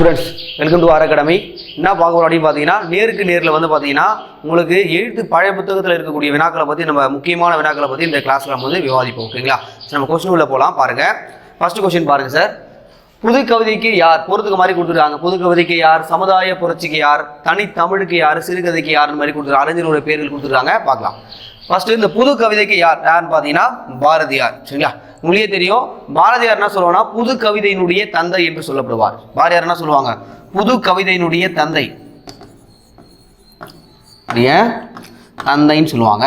Students welcome to our academy என்ன பார்க்க போகிறோம் அப்படின்னு பார்த்தீங்கன்னா நேருக்கு நேரில் வந்து பார்த்தீங்கன்னா உங்களுக்கு எழுத்து பழைய புத்தகத்தில் இருக்கக்கூடிய வினாக்களை பற்றி நம்ம முக்கியமான வினாக்களை பற்றி இந்த கிளாஸில் நம்ம வந்து விவாதிப்போம் ஓகேங்களா சரி, நம்ம கொஸ்டின் உள்ள போகலாம் பாருங்கள் ஃபஸ்ட்டு கொஸ்டின் பாருங்கள் சார் புது கவிதைக்கு யார் பொறுத்துக்கு மாதிரி கொடுத்துருக்காங்க. புது கவிதைக்கு யார் சமுதாய புரட்சிக்கு யார் தனி தமிழுக்கு யார் சிறுகதைக்கு யாருன்னு மாதிரி கொடுத்துருக்காங்க அறிஞரோட பேர்கள் கொடுத்துருக்காங்க பார்க்கலாம். ஃபர்ஸ்ட் இந்த புது கவிதைக்கு யார்? யாருன்னு பார்த்தீங்கன்னா பாரதியார். சரிங்களா? உங்களுக்கே தெரியும் பாரதியார் என்ன சொல்லுவாங்கன்னா புது கவிதையினுடைய தந்தை என்று சொல்லப்படுவார். பாரதியார் என்ன சொல்லுவாங்க? புது கவிதையினுடைய தந்தை. தந்தைன்னு சொல்லுவாங்க.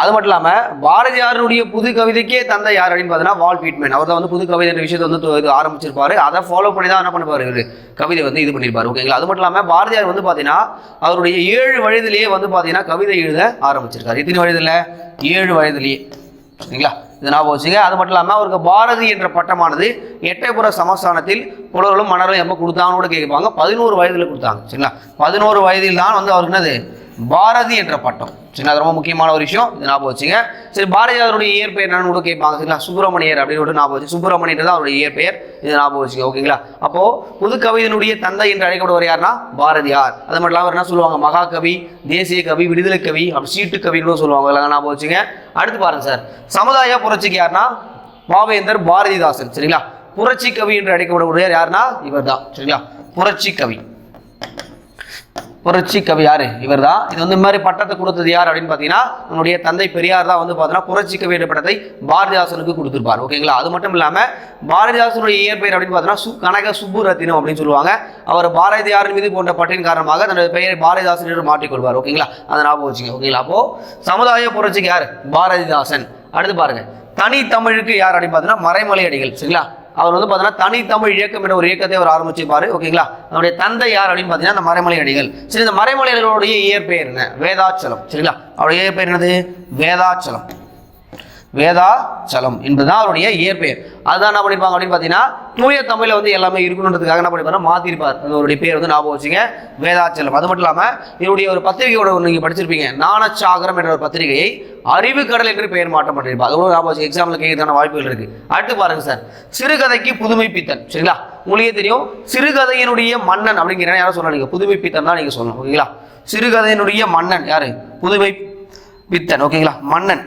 அது மட்டும் இல்லாமல் பாரதியாருடைய புது கவிதைக்கே தந்தை யார் அப்படின்னு பார்த்தீங்கன்னா வால் பீட்மேன். அவர் தான் வந்து புது கவிதை என்ற விஷயத்தை வந்து இது ஆரம்பிச்சிருப்பாரு. அதை ஃபாலோ பண்ணி தான் என்ன பண்ணுவார் இவர்? கவிதை வந்து இது பண்ணியிருப்பார் ஓகேங்களா அது மட்டும் இல்லாமல் பாரதியார் வந்து பார்த்தீங்கன்னா அவருடைய ஏழு வயதிலேயே வந்து பார்த்தீங்கன்னா கவிதை எழுத ஆரம்பிச்சிருக்காரு. எத்தனை வயதில் ஏழு வயதிலேயே. சரிங்களா? இது ஞாபகம் வச்சுங்க. அது மட்டும் இல்லாமல் அவருக்கு பாரதி என்ற பட்டமானது எட்டயபுர சமஸ்தானத்தில் புலவர்களும் மன்னரும் எப்போ கொடுத்தாங்கன்னு கூட கேட்பாங்க. பதினோரு வயதில் கொடுத்தாங்க. சரிங்களா? பதினோரு வயதில் தான் வந்து அவருக்கு என்னது? பாரதி என்ற பட்டம். சரிங்களா? அது ரொம்ப முக்கியமான ஒரு விஷயம். இது ஞாபகம் வச்சுங்க. சரி பாரதியாருடைய இயற்பெயர் என்னன்னு கூட கேட்பாங்க. சரிங்களா? சுப்பிரமணியர் அப்படின்னு ஒரு ஞாபகம் வச்சு சுப்பிரமணியர் தான் அவருடைய இயற்பெயர். இது ஞாபகம் வச்சுங்க ஓகேங்களா? அப்போ புது கவிதையினுடைய தந்தை என்று அழைக்கப்படுவர் யாருன்னா? பாரதியார். அது மட்டும் இல்லாமல் அவர் என்ன சொல்லுவாங்க? மகாகவி தேசிய கவி விடுதலை கவி அப்படி சீட்டு கவின்னு சொல்லுவாங்க. எல்லாம் ஞாபகம் வச்சுங்க. அடுத்து பாருங்க சார். சமுதாய புரட்சிக்கு யாருன்னா? பாவேந்தர் பாரதிதாசன். சரிங்களா? புரட்சி கவி என்று அழைக்கப்படக்கூடிய யாருன்னா? இவர் தான் சரிங்களா? புரட்சி கவி. புரட்சி கவி யாரு? இவர் தான் இது வந்து மாதிரி பட்டத்தை கொடுத்தது யார் அப்படின்னு பார்த்தீங்கன்னா நம்முடைய தந்தை பெரியார் தான் வந்து பார்த்தீங்கன்னா புரட்சி கவி பட்டத்தை பாரதிதாசனுக்கு கொடுத்துருப்பார். ஓகேங்களா அது மட்டும் இல்லாமல் பாரதிதாசனுடைய இயற்பெயர் அப்படின்னு பார்த்தீங்கன்னா சு கனக சுப்புரத்தினம் அப்படின்னு சொல்லுவாங்க. அவர் பாரதியாரின் மீது போன்ற பட்டின் காரணமாக தன்னுடைய பெயரை பாரதிதாசன் என்று மாற்றிக்கொள்வார் ஓகேங்களா அதை ஞாபகம் வச்சுங்க ஓகேங்களா அப்போ சமுதாய புரட்சிக்கு யார்? பாரதிதாசன். அடுத்து பாருங்க. தனி தமிழுக்கு யார் அப்படின்னு பார்த்தீங்கன்னா மறைமலை அடிகள் சரிங்களா? அவர் வந்து பார்த்தீங்கன்னா தனித்தமிழ் இயக்கம் என்ற ஒரு இயக்கத்தை அவர் ஆரம்பிச்சிருப்பாரு. ஓகேங்களா? அவருடைய தந்தை யார் அப்படின்னு பார்த்தீங்கன்னா அந்த மறைமலை அடிகள். சரி இந்த மறைமலை அடிகளுடைய இயற்பெயர் என்ன? வேதாச்சலம். சரிங்களா? அவருடைய இயற்பெயர் என்னது? வேதாச்சலம். வேதாச்சலம் என்பதுதான் அவருடைய இயற்பெயர். அதுதான் என்ன பண்ணிருப்பாங்க அப்படின்னு பார்த்தீங்கன்னா தூய தமிழில் வந்து எல்லாமே இருக்கணுன்றதுக்காக என்ன பண்ணிருப்பாரு மாத்திருப்பார். அவருடைய பேர் வந்து ஞாபகம் வச்சுங்க வேதாச்சலம் அது மட்டும் இல்லாமல் இவருடைய ஒரு பத்திரிகையோட ஒன்று நீங்கள் படிச்சிருப்பீங்க நாணச்சாகரம் என்ற ஒரு பத்திரிகையை அறிவு கடல் என்று பெயர் மாற்றம் பண்ணியிருப்பார் அது ஞாபகம் வச்சு எக்ஸாமில் கேட்கறதான வாய்ப்புகள் இருக்கு. அடுத்து பாருங்க சார் சிறுகதைக்கு புதுமை பித்தன் சரிங்களா? உங்களுக்கே தெரியும் சிறுகதையினுடைய மன்னன் அப்படிங்கிற யாரும் நீங்கள் புதுமை பித்தன் தான் நீங்கள் சொல்லணும் ஓகேங்களா? சிறுகதையினுடைய மன்னன் யாரு? புதுமை பித்தன் ஓகேங்களா? மன்னன்.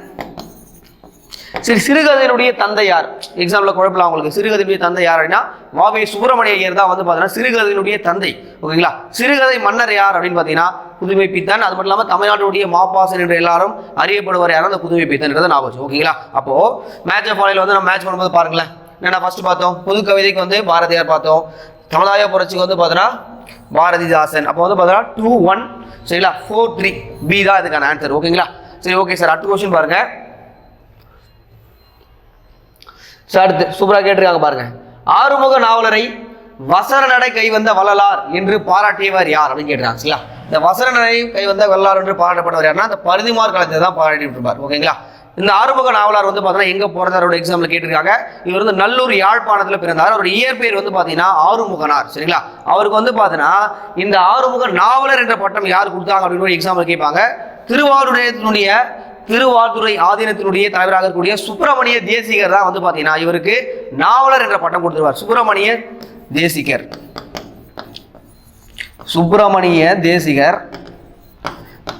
சரி சிறுகதையினுடைய தந்தை யார்? எக்ஸாம்பிள் குழப்பலாம் உங்களுக்கு. சிறுகதையினுடைய தந்தை யார் அப்படின்னா வாவி சுப்பிரமணிய ஐயர் தான் வந்து பார்த்தீங்கன்னா சிறுகதையினுடைய தந்தை. ஓகேங்களா? சிறுகதை மன்னர் யார் அப்படின்னு பார்த்தீங்கன்னா புதுமை பித்தன். அது மட்டும் இல்லாமல் தமிழ்நாட்டுடைய மாப்பாசன் என்று எல்லாரும் அறியப்படுவார் யாரும் அந்த புதுமை பித்தன்ன்றதை ஞாபகம் ஓகேங்களா? அப்போ மேட்ச் ஆஃப் ஆலில் வந்து நம்ம மேட்ச் பண்ணும்போது பாருங்களேன். என்னென்ன ஃபர்ஸ்ட் பார்த்தோம். புது கவிதைக்கு வந்து பாரதியார் பார்த்தோம். சமுதாய புரட்சிக்கு வந்து பார்த்தீங்கன்னா பாரதிதாசன். அப்போ வந்து பார்த்தீங்கன்னா டூ ஒன் சரிங்களா? ஃபோர் த்ரீ பி தான் இதுக்கான ஆன்சர் ஓகேங்களா? சரி ஓகே சார் அடுத்த கொஸ்டின் பாருங்கள் சார் அடுத்து சூப்பராக கேட்டிருக்காங்க பாருங்க. ஆறுமுக நாவலரை வசன நடை கை வந்த வள்ளலார் என்று பாராட்டியவர் யார் அப்படின்னு கேட்டுறாங்க சரிங்களா இந்த வசன நடை கை வந்த வள்ளலார் என்று பாராட்டப்பட்டவர் யாருன்னா அந்த பரிதிமார் காலத்தை தான் பாராட்டிட்டு இருப்பார் ஓகேங்களா? இந்த ஆறுமுக நாவலார் வந்து பார்த்தீங்கன்னா எங்கே பிறந்தாரோட எக்ஸாம்பிள் கேட்டிருக்காங்க. இவர் வந்து நல்லூர் யாழ்ப்பாணத்தில் பிறந்தார். அவருடைய இயற்பெயர் வந்து பார்த்தீங்கன்னா ஆறுமுகனார் சரிங்களா? அவருக்கு வந்து பார்த்தீங்கன்னா இந்த ஆறுமுக நாவலர் என்ற பட்டம் யார் கொடுத்தாங்க அப்படின்னு ஒரு எக்ஸாம்பிள் கேட்பாங்க. திருவாரூரத்தினுடைய திருவாதுரை ஆதீனத்தினுடைய தலைவராக இருக்கக்கூடிய சுப்பிரமணிய தேசிகர் தான் வந்து பார்த்தீங்கன்னா இவருக்கு நாவலர் என்ற பட்டம் கொடுத்துருவார். சுப்பிரமணிய தேசிகர். சுப்பிரமணிய தேசிகர்.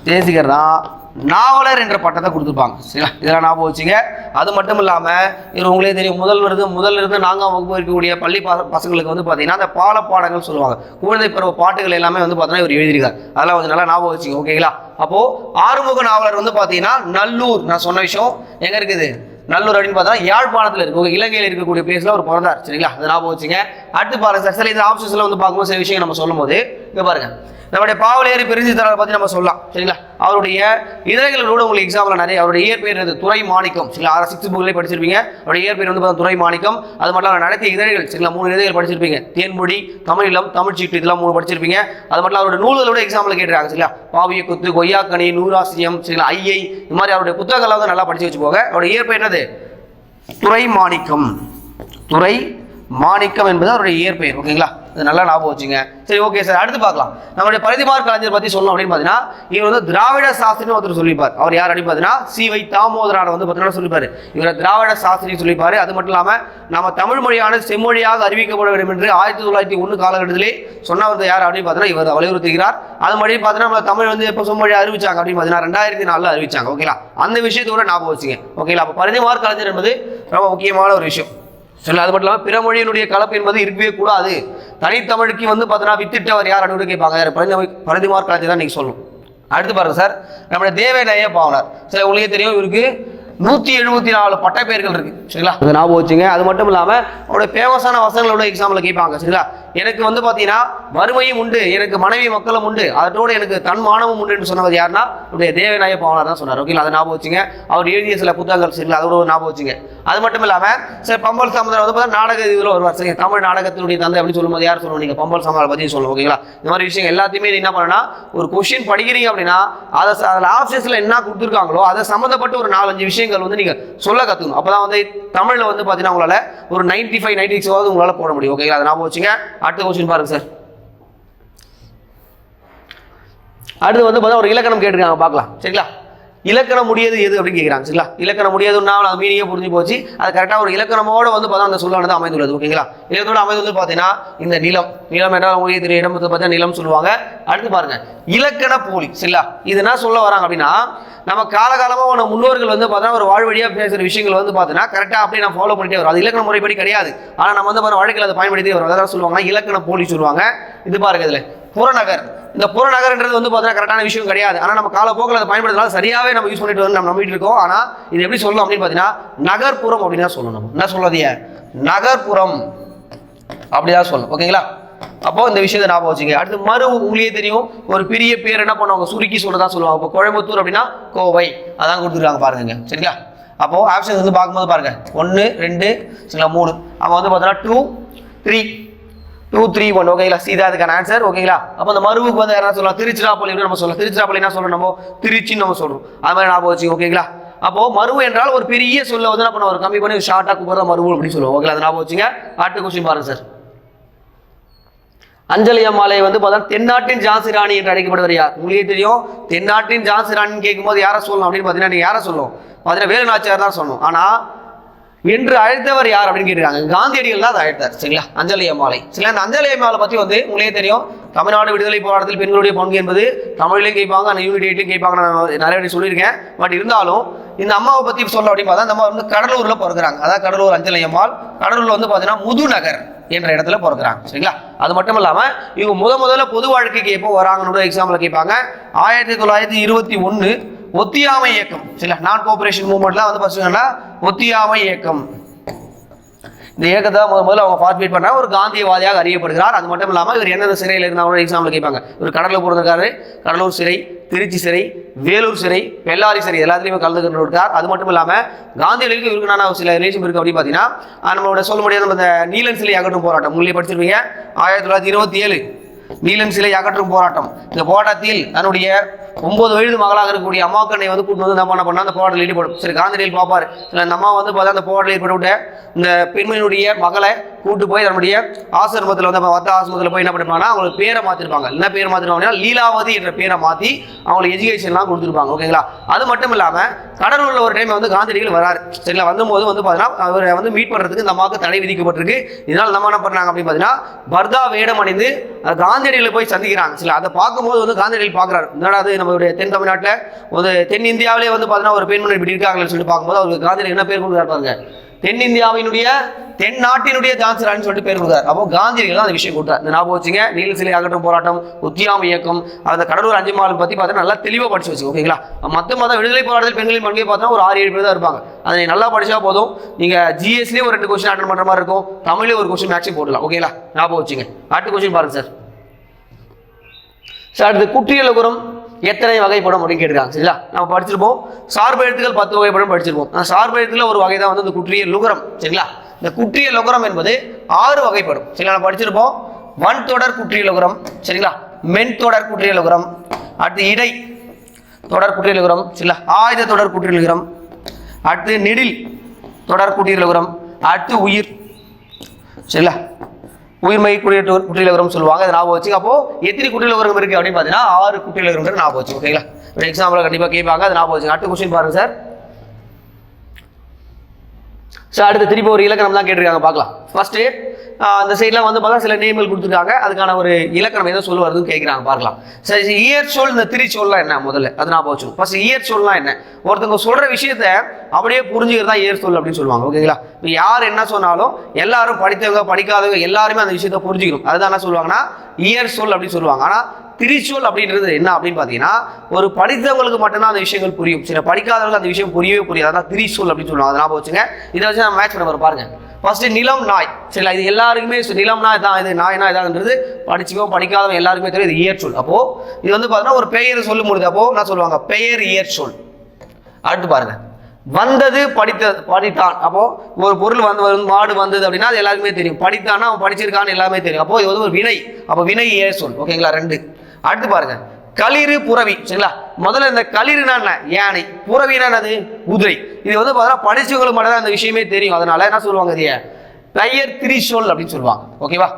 தேசிகர் தான் நாவலர் என்ற பட்டத்தை கொடுத்துருப்பாங்க. சரிங்களா? இதெல்லாம் ஞாபகம் வச்சுங்க. அது மட்டும் இல்லாமல் இவர் உங்களே தெரியும் முதல் இருந்து முதல்ல இருந்து நாங்கள் வகுப்பு இருக்கக்கூடிய பள்ளி பசங்களுக்கு வந்து பார்த்தீங்கன்னா அந்த பாலப்பாடங்கள் சொல்லுவாங்க. குழந்தை பருவ பாட்டுகள் எல்லாமே வந்து பார்த்தீங்கன்னா இவர் எழுதியிருக்காரு. அதெல்லாம் கொஞ்சம் நல்லா ஞாபகம் வச்சுங்க ஓகேங்களா? அப்போது ஆறுமுக நாவலர் வந்து பார்த்தீங்கன்னா நல்லூர் நான் சொன்ன விஷயம் எங்கே இருக்குது? நல்லூர் அப்படின்னு பார்த்தா யாழ்ப்பாணத்தில் இருக்கு. இலங்கையில் இருக்கக்கூடிய பிளேஸில் அவர் பிறந்தார். சரிங்களா? அதை ஞாபகம் வச்சுங்க. அடுத்து பாருங்க சார் சில இந்த ஆப்ஷன்ஸ்ல வந்து பார்க்கும்போது சில விஷயம் நம்ம சொல்லும் போது இங்க பாருங்க. நம்முடைய பாவலேரி பெருஞ்சித்தரரை பற்றி நம்ம சொல்லலாம். சரிங்களா? அவருடைய இதழ்களோட உங்களுக்கு எக்ஸாம்பிள் நிறைய. அவருடைய இயற்பெயர் என்னது? துறை மாணிக்கம் சரிங்களா? ஆறு சிக்ஸ்த் புக்லேயே படிச்சிருப்பீங்க. அவருடைய இயற்பெயர் வந்து பார்த்தா துறை மாணிக்கம் அது மட்டும் இல்லாமல் நடத்திய இதழ்கள். சரிங்களா? மூணு இதழ்கள் படிச்சிருப்பீங்க. தேன்மொழி தமிழிலம் தமிழ் சீட்டு இதெல்லாம் மூணு படிச்சிருப்பீங்க. அது மட்டும் அவருடைய நூல்களோட எக்ஸாம்பிள் கேட்டுறாங்க சரிங்களா? பாவிய குத்து கொய்யாக்கனி நூராசியம் சரிங்களா? ஐயை. இந்த மாதிரி அவருடைய புத்தகங்களை வந்து நல்லா படிச்சு வச்சுக்கோங்க. அவருடைய இயற்பெயர் என்னது? துறை மாணிக்கம் துறை மாணிக்கம் என்பது அவருடைய இயற்பெயர். ஓகேங்களா? அது நல்லா ஞாபகம் வச்சுங்க. சரி ஓகே சார் அடுத்து பார்க்கலாம். நம்மளுடைய பரிதிமார் கலைஞர் பற்றி சொல்லணும் அப்படின்னு பார்த்தீங்கன்னா இவர் வந்து திராவிட சாஸ்திரின்னு ஒருத்தர் சொல்லியிருப்பார். அவர் யார் அப்படின்னு பார்த்தீங்கன்னா சி வை தாமோதரான வந்து பார்த்தீங்கன்னா சொல்லிப்பார் இவர் திராவிட சாஸ்திரி சொல்லிப்பார் அது மட்டும் இல்லாமல் நம்ம தமிழ் மொழியான செம்மொழியாக அறிவிக்கப்பட வேண்டும் என்று ஆயிரத்தி தொள்ளாயிரத்தி ஒன்று காலகட்டத்திலே சொன்னவர் யார் அப்படின்னு பார்த்தீங்கன்னா இவர் வலியுறுத்துகிறார். அது மாதிரி பார்த்தீங்கன்னா நம்ம தமிழ் வந்து எப்போ செம்மொழி அறிவிச்சாங்க அப்படின்னு பார்த்தீங்கன்னா ரெண்டாயிரத்தி நாலில் அறிவிச்சாங்க. ஓகேங்களா அந்த விஷயத்தோட ஞாபகம் வச்சுங்க. ஓகேங்களா அப்போ பரிதிமார் கலைஞர் என்பது ரொம்ப முக்கியமான ஒரு விஷயம். சரி அது மட்டும் இல்லாமல் பிற மொழியினுடைய கலப்பு என்பது இருக்கவே கூடாது. தனித்தமிழுக்கு வந்து பார்த்தோன்னா வித்திட்டவர் யார் அப்படின்னு கேட்பாங்க. யார் பரிதி பரிதிமார் கலைஞர் தான் நீங்கள் சொல்லணும் அடுத்து பாருங்க சார் நம்முடைய தேவநேய பாவனர் சில உங்களுக்கே தெரியும் இவருக்கு நூற்றி எழுபத்தி நாலு பட்டப்பெயர்கள் இருக்கு. சரிங்களா? அது ஞாபகம் வச்சுங்க. அது மட்டும் இல்லாமல் அவருடைய ஃபேமஸான வசங்களோட எக்ஸாம்பிள் கேட்பாங்க. சரிங்களா? எனக்கு வந்து பார்த்தீங்கன்னா வறுமையும் உண்டு எனக்கு மனைவி மக்களும் உண்டு. அதோட எனக்கு தன்மானமும் உண்டு என்று சொன்னவர் யாருன்னா அவருடைய தேவநாய பாவனர் தான் சொன்னார். ஓகேங்களா? அதை ஞாபகம் வச்சுங்க. அவர் எழுதிய சில புத்தகங்கள் சரிங்களா? அதோட ஞாபகம் வச்சுங்க. அது மட்டும் இல்லாமல் சார் பம்பல் சமுதிரம் வந்து பார்த்தா நாடக இதில் வருவார். சரிங்க தமிழ் நாடகத்தினுடைய தந்தை அப்படின்னு சொல்லும்போது யார் சொல்லுவோம் நீங்கள் பம்பல் சமுதிரம் பற்றி சொல்லணும் ஓகேங்களா? இந்த மாதிரி விஷயம் எல்லாத்தையுமே என்ன பண்ணனா ஒரு கொஷின் படிக்கிறீங்க அப்படின்னா அதை அதில் ஆப்ஷன்ஸில் என்ன கொடுத்துருக்காங்களோ அதை சம்மந்தப்பட்ட ஒரு நாலஞ்சு விஷயங்கள் வந்து நீங்கள் சொல்ல கற்றுக்கணும் அப்போ தான் வந்து தமிழில் வந்து பார்த்தீங்கன்னா உங்களால் ஒரு நைன்ட்டி ஃபைவ் நைன்டி சிக்ஸாவது உங்களால் போட முடியும் ஓகேங்களா? அதை ஞாபகம் வச்சுங்க. அடுத்த கொஸ்டின் பாருங்க சார் அடுத்து வந்து பார்த்தா ஒரு இலக்கணம் கேட்டிருக்காங்க பார்க்கலாம். சரிங்களா? இலக்கணம் முடியாது எது அப்படின்னு கேட்குறாங்க சரிங்களா? இலக்கணம் முடியாதுன்னா அது மீனிங்கே புரிஞ்சு போச்சு. அது கரெக்டாக ஒரு இலக்கணமோட வந்து பார்த்தா அந்த சொல்லானது அமைந்துள்ளது ஓகேங்களா இலக்கணத்தோட அமைந்துள்ளது பார்த்தீங்கன்னா இந்த நிலம். நிலம் என்றால் உங்களுக்கு திரு இடம் பார்த்தா நிலம் சொல்லுவாங்க. அடுத்து பாருங்க இலக்கண போலி சரிங்களா? இது என்ன சொல்ல வராங்க அப்படின்னா நம்ம காலகாலமாக நம்ம முன்னோர்கள் வந்து பார்த்தா ஒரு வாழ்வழியாக பேசுகிற விஷயங்கள் வந்து பார்த்தீங்கன்னா கரெக்டாக அப்படியே நான் ஃபாலோ பண்ணிட்டே வரும் அது இலக்கண முறைப்படி கிடையாது. ஆனால் நம்ம வந்து பாருங்க வழக்கில் அதை பயன்படுத்தி வரும் அதான் சொல்லுவாங்க இலக்கண போலி சொல்லுவாங்க. இது பாருங்க இதில். புறநகர். இந்த புறநகர்ன்றது வந்து பார்த்தீங்கன்னா கரெக்டான விஷயம் கிடையாது. ஆனால் நம்ம காலப்போக்கில் அதை பயன்படுத்தினால சரியாகவே நம்ம யூஸ் பண்ணிட்டு வந்து நம்ம நம்பிட்டு இருக்கோம். ஆனால் இது எப்படி சொல்லணும் அப்படின்னு பார்த்தீங்கன்னா நகர்ப்புறம் அப்படின்னு தான் சொல்லணும். என்ன சொல்லாதீங்க நகர்ப்புறம் அப்படிதான் சொல்லணும். ஓகேங்களா? அப்போ இந்த விஷயத்தை ஞாபகம் வச்சுங்க. அடுத்து மறு உங்களுக்கே தெரியும். ஒரு பெரிய பேர் என்ன பண்ணுவாங்க? சுருக்கி சொல்லதான் சொல்லுவாங்க. இப்போ கோயம்புத்தூர் அப்படின்னா கோவை. அதான் கொடுத்துருக்காங்க பாருங்க. சரிங்களா? அப்போ ஆப்ஷன் வந்து பார்க்கும்போது பாருங்க. ஒன்று ரெண்டு சரிங்களா? மூணு. அப்போ வந்து பார்த்தோன்னா two three two three one ஓகேங்களா? சீதா அதுக்கான ஆன்சர் ஓகேங்களா? அப்போ அந்த மருவுக்கு வந்து என்ன சொல்லலாம்? திருச்சிராப்பள்ளி நம்ம சொல்லலாம். திருச்சிராப்பள்ளி என்ன சொல்லணும் நம்ம? திருச்சின்னு நம்ம சொல்றோம். அது மாதிரி ஞாபகம் வச்சு ஓகேங்களா? அப்போ மருவு என்றால் ஒரு பெரிய சொல்ல வந்து என்ன பண்ணுவோம் ஒரு கம்மி பண்ணி ஷார்ட்டாக கூப்பிடுற மருவு அப்படின்னு சொல்லுவோம் ஓகேங்களா? அதை ஞாபகம் வச்சுங்க. அடுத்த கொஸ்டின் பாருங்க சார் அஞ்சலி அம்மாலை வந்து பார்த்தா தென்னாட்டின் ஜான்சி ராணி என்று அழைக்கப்படுவர் யார்? உங்களுக்கே தெரியும். தென்னாட்டின் ஜான்சி ராணின்னு கேட்கும்போது யாரை சொல்லணும் அப்படின்னு பார்த்தீங்கன்னா நீங்கள் யாரை சொல்லணும்? பார்த்தீங்கன்னா வேலு நாச்சியார் தான் சொல்லணும். ஆனால் என்று அழைத்தவர் யார் அப்படின்னு கேட்டிருக்காங்க. காந்தியடிகள் தான் அதை அழைத்தார் சரிங்களா? அஞ்சலி அம்மாளை சரிங்களா? அந்த அஞ்சலி அம்மாளை பற்றி வந்து உங்களே தெரியும். தமிழ்நாடு விடுதலை போராட்டத்தில் பெண்களுடைய பங்கு என்பது தமிழ்லையும் கேட்பாங்க அந்த யூனிட் கேட்பாங்க நான் நிறைய பேர் சொல்லியிருக்கேன். பட் இருந்தாலும் இந்த அம்மாவை பற்றி சொல்ல அப்படின்னு பார்த்தா அந்த அம்மா வந்து கடலூரில் பிறகுறாங்க அதாவது கடலூர் அஞ்சலி அம்மாள் கடலூரில் வந்து பார்த்தீங்கன்னா முதுநகர் என்ற இடத்துல பிறக்கிறாங்க சரிங்களா? அது மட்டும் இல்லாமல் இவங்க முத முதல்ல பொது வாழ்க்கைக்கு எப்போ வராங்கன்னு எக்ஸாம்பிள் கேட்பாங்க. ஆயிரத்தி தொள்ளாயிரத்தி இருபத்தி ஒன்று ஒத்தியாமை இயக்கம். சரிங்களா? நான் கோஆபரேஷன் மூவ்மெண்ட்லாம் வந்து பார்த்தீங்கன்னா ஒத்தியாமை இயக்கம். இந்த இயக்கத்தை முதல் முதல்ல அவங்க பார்ட்டிசிபேட் பண்ணா ஒரு காந்தியவாதியாக அறியப்படுகிறார். அது மட்டும் இல்லாமல் இவர் என்னென்ன சிறையில் இருந்தாலும் எக்ஸாம்பிள் கேட்பாங்க. இவர் கடலூர் பிறந்திருக்காரு. கடலூர் சிறை திருச்சி சிறை வேலூர் சிறை பெல்லாரி சிறை எல்லாத்துலேயுமே கலந்துக்கிட்டு இருக்கார் அது மட்டும் இல்லாமல் காந்தியடிக்கு இவருக்கு நான் சில ரிலேஷன் இருக்குது அப்படின்னு பார்த்தீங்கன்னா நம்மளோட சொல்ல முடியாத நம்ம இந்த நீலன் சிலை அகற்றும் போராட்டம். உங்களே படிச்சிருப்பீங்க. ஆயிரத்தி தொள்ளாயிரத்தி இருபத்தி ஏழு. நீலன் சிலை அகற்றும் போராட்டம். இந்த போராட்டத்தில் தன்னுடைய ஒன்பது வயது மகளாக இருக்கக்கூடிய அம்மாக்கனை வந்து கூட்டு வந்து என்ன பண்ண அந்த போராட்டத்தில் ஈடுபடும். சரி காந்தியில் பார்ப்பாரு. சில அந்த அம்மா வந்து பார்த்தா அந்த போராட்டத்தில் ஈடுபட்டு இந்த பெண்மையினுடைய மகளை கூட்டு போய் நம்முடைய ஆசிரமத்தில் வந்து வத்த ஆசிரமத்தில் போய் என்ன பண்ணிருப்பாங்கன்னா அவங்களுக்கு பேரை மாற்றிருப்பாங்க என்ன பேர் மாற்றிருப்பாங்கன்னா லீலாவதி என்ற பேரை மாற்றி அவங்களுக்கு எஜுகேஷன்லாம் கொடுத்துருப்பாங்க ஓகேங்களா அது மட்டும் இல்லாமல் கடலூரில் ஒரு டைம் வந்து காந்தியடிகள் வராரு. சரிங்களா? வந்தபோது வந்து பார்த்தீங்கன்னா அவரை வந்து மீட் பண்ணுறதுக்கு இந்த அம்மாவுக்கு தடை விதிக்கப்பட்டிருக்கு. இதனால் நம்ம என்ன பண்ணாங்க அப்படின்னு பார்த்தீங்கன்னா பர்தா வேடம் அணிந்து அஹ், காந்தியடிகளை போய் சந்திக்கிறாங்க. சரி அதை பார்க்கும்போது வந்து காந்தியடிகள் பார்க்குறாரு. என்னடா அது நம்மளுடைய தென் தமிழ்நாட்டில் ஒரு தென் இந்தியாவிலே வந்து பார்த்தீங்கன்னா ஒரு பெண்மணி இப்படி இருக்காங்கன்னு சொல்லிட்டு பார்க்கும்போது அவருக்கு காந்தியடிகள் என்ன பேர் கொடுக்குறாரு பாருங்க. தென்னிந்தியாவினுடைய தென் நாட்டினுடைய ஜான்சி சொல்லிட்டு பேர் கொடுத்தார். அப்போ காந்தியடிகள் அந்த விஷயம் கொடுத்தார் இந்த ஞாபகம் வச்சுங்க நீல சிலை அகற்றும் போராட்டம் உத்தியாம இயக்கம் அந்த கடலூர் அஞ்சு மால் பற்றி பார்த்தா நல்லா தெளிவாக படிச்சு வச்சு ஓகேங்களா மற்ற மத விடுதலை போராட்டத்தில் பெண்களின் பங்கை பார்த்தா ஒரு ஆறு ஏழு பேர் தான் இருப்பாங்க. அதை நல்லா படிச்சா போதும். நீங்கள் ஜிஎஸ்லேயே ஒரு ரெண்டு கொஸ்டின் அட்டன் பண்ணுற மாதிரி இருக்கும். தமிழ்லேயே ஒரு கொஸ்டின் மேக்ஸிங் போடலாம் ஓகேங்களா ஞாபகம் வச்சுங்க. அடுத்த கொஸ்டின் பாருங்க சார் சார் அடுத்து குற்றியலுகுரம். எத்தனை வகைப்படும் அப்படின்னு கேட்டிருக்காங்க சரிங்களா? நம்ம படிச்சிருப்போம். சார்பு எழுத்துக்கள் பத்து வகைப்படும் படிச்சிருப்போம். அந்த சார்பு எழுத்துல ஒரு வகை தான் வந்து இந்த குற்றிய லுகரம் சரிங்களா? இந்த குற்றிய லுகரம் என்பது ஆறு வகைப்படும் சரிங்களா? நம்ம படிச்சிருப்போம். வன் தொடர் குற்றிய லுகரம் சரிங்களா? மென் தொடர் குற்றிய லுகரம் அடுத்து இடை தொடர் குற்றிய லுகரம் சரிங்களா? ஆயுத தொடர் குற்றிய லுகரம் அடுத்து நெடில் தொடர் குற்றிய லுகரம் அடுத்து உயிர் சரிங்களா? உயிர்மை குடியேற்ற குற்றியலகரம் சொல்லுவாங்க. அதை ஞாபகம் வச்சுங்க. அப்போ எத்தனை குற்றியலகரம் இருக்கு அப்படின்னு பார்த்தீங்கன்னா ஆறு குற்றியலகரம் ஞாபகம் வச்சு ஓகேங்களா ஒரு எக்ஸாம்பிள் கண்டிப்பாக கேட்பாங்க. அதை ஞாபகம் வச்சு அடுத்த கொஸ்டின் பாருங்க சார் சார் அடுத்து திருப்பி ஒரு இலக்கணம் தான் கேட்டிருக்காங்க. பார்க்கலாம். ஃபர்ஸ்ட் அந்த சைட்லாம் வந்து பார்த்தா சில நேம்கள் கொடுத்துருக்காங்க. அதுக்கான ஒரு இலக்கணம் எதை சொல்ல வருதுன்னு கேட்குறாங்க பார்க்கலாம். சரி இயர் சொல் இந்த திரிச்சொல்லாம் என்ன முதல்ல? அது நான் போச்சு ஃபர்ஸ்ட் இயர் சொல்லாம் என்ன? ஒருத்தவங்க சொல்கிற விஷயத்த அப்படியே புரிஞ்சுக்கிறது தான் சொல் அப்படின்னு சொல்லுவாங்க. ஓகேங்களா இப்போ யார் என்ன சொன்னாலும் எல்லாரும் படித்தவங்க படிக்காதவங்க எல்லாருமே அந்த விஷயத்த புரிஞ்சுக்கணும். அதுதான் என்ன சொல்லுவாங்கன்னா இயர் சொல் அப்படின்னு சொல்லுவாங்க. ஆனால் திரிச்சொல் அப்படின்றது என்ன அப்படின்னு பார்த்தீங்கன்னா ஒரு படித்தவங்களுக்கு மட்டும்தான் அந்த விஷயங்கள் புரியும். சில படிக்காதவங்களுக்கு அந்த விஷயம் புரியவே புரியாது. அதான் திரிச்சொல் அப்படின்னு சொல்லுவாங்க. அதை ஞாபகம் வச்சுங்க. இதை வச்சு நம்ம மேட்ச் பண்ண பாருங்க. ஃபர்ஸ்ட் நிலம் நாய். சரி இது எல்லாருக்குமே சு- நிலம் நாய் தான் இது. நாய்னா இதான்றது படிச்சுக்கோ படிக்காதவங்க எல்லாருக்குமே தெரியும். இது இயற்சொல் அப்போது அப்போ இது வந்து பார்த்தீங்கன்னா ஒரு பெயர் சொல்ல முடியுது. அப்போ என்ன சொல்லுவாங்க? பெயர் இயற்சொல் அடுத்து பாருங்க. வந்தது படித்த படித்தான். அப்போ ஒரு பொருள் வந்து மாடு வந்தது அப்படின்னா அது எல்லாருக்குமே தெரியும். படித்தான்னா அவன் படிச்சிருக்கான்னு எல்லாமே தெரியும். அப்போ இது வந்து ஒரு வினை. அப்போ வினை ஏ சொல். ஓகேங்களா? ரெண்டு. அடுத்து பாருங்க. களிறு புறவி சரிங்களா? முதல்ல இந்த களிறுனா என்ன? யானை. புறவினா என்னது? குதிரை. இது வந்து பார்த்தீங்கன்னா படிச்சவங்களுக்கு மட்டும் தான் அந்த விஷயமே தெரியும். அதனால என்ன சொல்லுவாங்க இதைய? பெயர் திரிசொல் அப்படின்னு சொல்லுவாங்க. ஓகேவா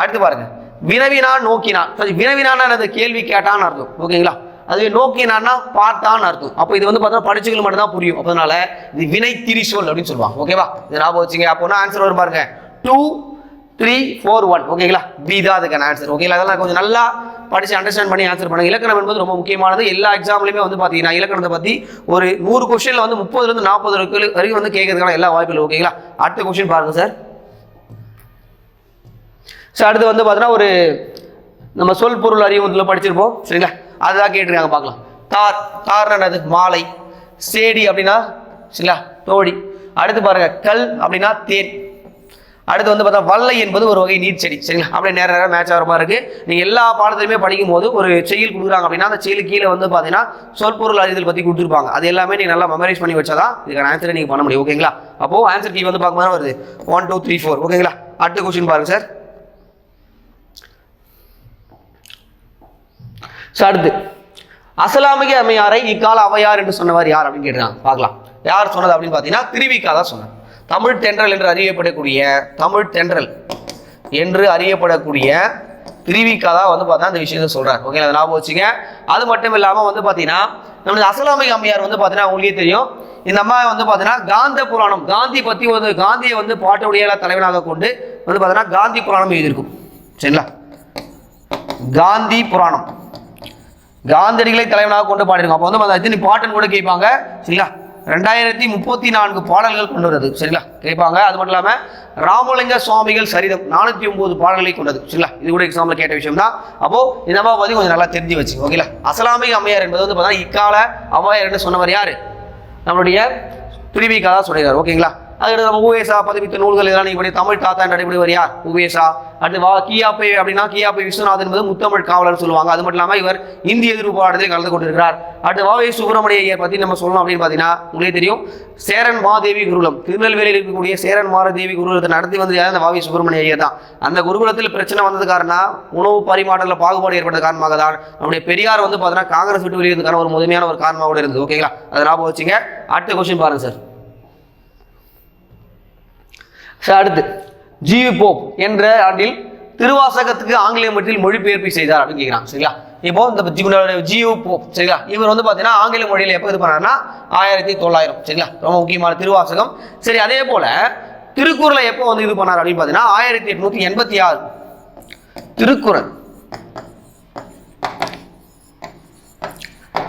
அடுத்து பாருங்க. வினவினான் நோக்கினான் சரி வினவினான் என்னது? கேள்வி கேட்டான்னு அர்த்தம். ஓகேங்களா அதுவே நோக்கினான்னா பார்த்தான்னு அர்த்தம். அப்போ இது வந்து பார்த்தா படிச்சவங்களுக்கு மட்டும் தான் புரியும். அதனால இது வினை திரிசொல் அப்படின்னு சொல்லுவாங்க. ஓகேவா இது ஞாபகம் வச்சுங்க. அப்போனா ஆன்சர் வரும் பாருங்க. டூ த்ரீ ஃபோர் ஒன் ஓகேங்களா பி தான் அதுக்கான ஆன்சர் ஓகேங்களா அதெல்லாம் கொஞ்சம் நல்லா படிச்சு அண்டர்ஸ்டாண்ட் பண்ணி ஆன்சர் பண்ணுங்க. இலக்கணம் என்பது ரொம்ப முக்கியமானது. எல்லா எக்ஸாம்லையுமே வந்து பார்த்தீங்கன்னா இலக்கணத்தை பற்றி ஒரு நூறு கொஸ்டினில் வந்து முப்பதுலேருந்து நாற்பது வரைக்கும் வந்து கேட்கறதுக்கான எல்லா வாய்ப்புகள் ஓகேங்களா? அடுத்த கொஸ்டின் பாருங்க சார் சார் அடுத்து வந்து பார்த்தீங்கன்னா ஒரு நம்ம சொல் பொருள் அறிவுல படிச்சிருப்போம். சரிங்களா? அதுதான் கேட்டிருக்காங்க பார்க்கலாம். தார். தார் என்னது? மாலை. சேடி அப்படின்னா சரிங்களா? தோழி. அடுத்து பாருங்க கல் அப்படின்னா தேன். அடுத்து வந்து பார்த்தா வல்லை என்பது ஒரு வகை நீர் செடி சரிங்களா? அப்படியே நேர நேரம் மேட்ச் ஆகிற மாதிரி இருக்கு. நீங்கள் எல்லா பாடத்தையுமே படிக்கும் போது ஒரு செயல் கொடுக்குறாங்க அப்படின்னா அந்த செயல் கீழே வந்து பார்த்தீங்கன்னா சொற்பொருள் அறிதல் பற்றி கொடுத்துருப்பாங்க. அது எல்லாமே நீங்கள் நல்லா மெமரைஸ் பண்ணி வச்சாதான் இதுக்கான ஆன்சரை நீங்கள் பண்ண முடியும். ஓகேங்களா? அப்போ ஆன்சர் கீ வந்து பார்க்கும்போது வருது. ஒன் டூ த்ரீ ஃபோர் ஓகேங்களா? அடுத்த கொஸ்டின் பாருங்க சார் ஸோ அடுத்து. அசலாமிக அம்மையாரை இக்கால அவையார் என்று சொன்னவர் யார் அப்படின்னு கேட்டுருக்காங்க. பார்க்கலாம். யார் சொன்னது அப்படின்னு பார்த்தீங்கன்னா திருவிக்கா தான் சொன்னார். தமிழ் தென்றல் என்று அறியப்படக்கூடிய தமிழ் தென்றல் என்று அறியப்படக்கூடிய திருவிக்கா தான் வந்து பார்த்தா அந்த விஷயத்தை சொல்கிறார் ஓகேங்களா அதை ஞாபகம் வச்சுங்க அது மட்டும் இல்லாமல் வந்து பார்த்தீங்கன்னா நம்மளது அசலாமிக அம்மையார் வந்து பார்த்தீங்கன்னா உங்களுக்கே தெரியும். இந்த அம்மா வந்து பார்த்தீங்கன்னா காந்த புராணம் காந்தி பற்றி வந்து காந்தியை வந்து பாட்டுடைய தலைவனாக கொண்டு வந்து பார்த்தீங்கன்னா காந்தி புராணம் எழுதியிருக்கும். சரிங்களா? காந்தி புராணம். காந்தடிகளை தலைவனாக கொண்டு பாடிருக்கோம் அப்போ வந்து அந்த பாட்டுன்னு கூட கேட்பாங்க. சரிங்களா? ரெண்டாயிரத்தி முப்பத்தி நான்கு பாடல்கள் கொண்டு வருது சரிங்களா? கேட்பாங்க. அது மட்டும் இல்லாமல் ராமலிங்க சுவாமிகள் சரிதம் நானூற்றி ஒம்பது பாடல்களை கொண்டது சரிங்களா? இது கூட எக்ஸாம்பிள் கேட்ட விஷயம் தான் அப்போ இந்த அம்மா பற்றி கொஞ்சம் நல்லா தெரிஞ்சு வச்சு ஓகேங்களா? அசலாமிக அம்மையார் என்பது வந்து பார்த்தீங்கன்னா இக்கால அம்மையார் என்று சொன்னவர் யார்? நம்மளுடைய திருவிக்கா தான் சொல்லிடுறார் ஓகேங்களா? அதுக்கடுத்து நம்ம உவேசா பதிவித்த நூல்கள் இதெல்லாம் நீங்க படி தமிழ் தாத்தா என்று அடிப்படைவர் யார்? உவேசா அடுத்து வா கியாப்பை அப்படின்னா கியாப்பை விஸ்வநாதன் என்பது முத்தமிழ் காவலர் சொல்லுவாங்க. அது மட்டும் இல்லாமல் இவர் இந்திய எதிர்ப்பு போராட்டத்தில் கலந்து கொண்டிருக்கிறார். அடுத்து வாவே சுப்பிரமணிய ஐயர் பற்றி நம்ம சொல்லணும் அப்படின்னு பார்த்தீங்கன்னா உங்களே தெரியும். சேரன் மாதேவி குருகுலம். திருநெல்வேலியில் இருக்கக்கூடிய சேரன் மாதேவி குருகுலத்தை நடத்தி வந்தது யார்? அந்த வாவி சுப்பிரமணிய ஐயர் தான். அந்த குருகுலத்தில் பிரச்சனை வந்தது காரணம் உணவு பரிமாற்றத்தில் பாகுபாடு ஏற்பட்ட காரணமாக தான் நம்முடைய பெரியார் வந்து பார்த்தீங்கன்னா காங்கிரஸ் விட்டு வெளியிருந்ததுக்கான ஒரு முதன்மையான ஒரு காரணமாக கூட இருந்தது. ஓகேங்களா? அதை ஞாபகம் வச்சுங்க. அடுத்த கொஸ்டின் பாருங்க சார் அடுத்து. ஜிவி போப் என்ற ஆண்டில் திருவாசகத்துக்கு ஆங்கிலேய மொழியில் மொழிபெயர்ப்பு செய்தார் அப்படின்னு கேட்குறாங்க சரிங்களா? இப்போ இந்த ஜி- ஜியு போப் சரிங்களா? இவர் வந்து பார்த்தீங்கன்னா ஆங்கில மொழியில் எப்போ இது பண்ணாருன்னா ஆயிரத்தி தொள்ளாயிரம் சரிங்களா? ரொம்ப முக்கியமான திருவாசகம். சரி அதே போல திருக்குறளை எப்போ வந்து இது பண்ணார் அப்படின்னு பார்த்தீங்கன்னா ஆயிரத்தி எட்நூத்தி எண்பத்தி ஆறு. திருக்குறள்.